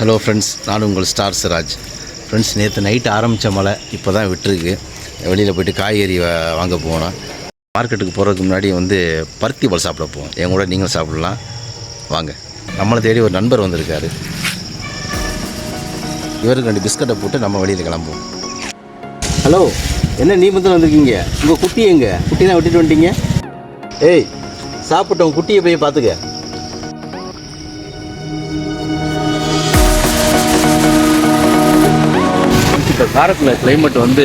Hello friends நான் உங்கள் star Siraj friends நேற்று நைட்டு ஆரம்பித்த மழை இப்போ தான் விட்டுருக்கு. வெளியில் போயிட்டு காய்கறி வாங்க போனோம் மார்க்கெட்டுக்கு போகிறதுக்கு முன்னாடி வந்து பருத்தி பால் சாப்பிட போவோம். என் கூட நீங்களும் சாப்பிடலாம். வாங்க. நம்மளை தேடி ஒரு நண்பர் வந்திருக்காரு. இவருக்கு ரெண்டு பிஸ்கட்டை போட்டு நம்ம வெளியில் கிளம்புவோம். ஹலோ என்ன நீ மட்டும் வந்திருக்கீங்க? உங்கள் குட்டி எங்கே? குட்டி தான் விட்டுட்டு வந்துட்டீங்க? ஏய் சாப்பிட்டோம் குட்டியை போய் பார்த்துக்க. காரத்தில் கிளைமேட் வந்து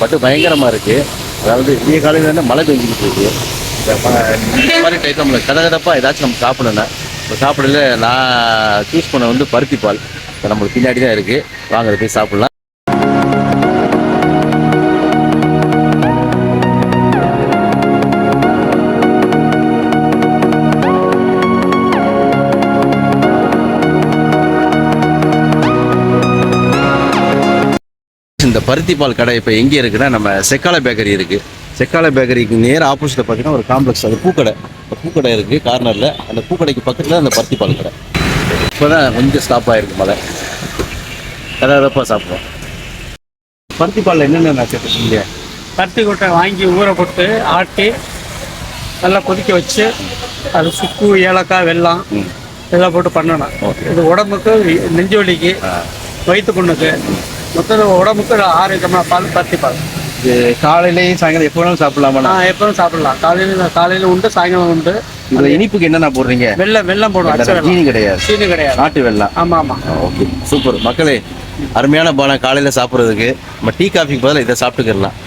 பட்டு பயங்கரமாக இருக்குது அதாவது விடிய காலையில் இருந்து மழை பெஞ்சிக்கிட்டு இருக்கு. இந்த மாதிரி டைத்தமில் கதகதப்பாக ஏதாச்சும் நம்ம சாப்பிடணும் இப்போ சாப்பிடல நான் சூஸ் பண்ண வந்து பருத்தி பால் இப்போ நம்மளுக்கு பின்னாடி தான் இருக்குது வாங்க போய் சாப்பிட்லாம். இந்த பருத்தி பால் கடை இப்போ எங்கே இருக்குன்னா நம்ம செக்கால பேக்கரி இருக்குது செக்கால பேக்கரிக்கு நேர் ஆப்போசிட்டில் பார்த்தீங்கன்னா ஒரு காம்ப்ளெக்ஸ் அது பூக்கடை. பூக்கடை இருக்குது கார்னரில் அந்த பூக்கடைக்கு பக்கத்தில் அந்த பருத்தி பால் கடை. இப்போ தான் கொஞ்சம் ஸ்டாப் ஆகிருக்கு மழை. கதகதப்பாக சாப்பிடுவோம். பருத்தி பாலில் என்னென்ன சேர்த்துருக்கீங்க பருத்தி கொட்டை வாங்கி ஊற போட்டு ஆட்டி நல்லா கொதிக்க வச்சு அது சுக்கு ஏலக்காய் வெல்லம் இதெல்லாம் போட்டு பண்ணணும். இது உடம்புக்கு நெஞ்சு வலிக்கு வயிற்று புண்ணுக்கு மொத்தம் உடம்புக்கு ஆரோக்கியமான பால் பருத்தி பால். இது காலையிலேயும் சாயங்காலம் எப்போ வேணாலும் சாப்பிடலாமா எப்பவும் சாப்பிடலாம். காலையில் காலையில் உண்டு சாயங்காலம் உண்டு. இதில் இனிப்புக்கு என்னென்ன போடுறீங்க? வெள்ளம் வெள்ளம் போடுவோம் வெள்ளம். சீனி கிடையாது. சீனி கிடையாது. நாட்டு வெள்ளம். ஆமாம் ஆமாம் ஓகே. சூப்பர். மக்களே அருமையான பானம் காலையில் சாப்பிட்றதுக்கு நம்ம டீ காஃபிக்கு பதிலாக இதை சாப்பிட்டுக்கிடலாம்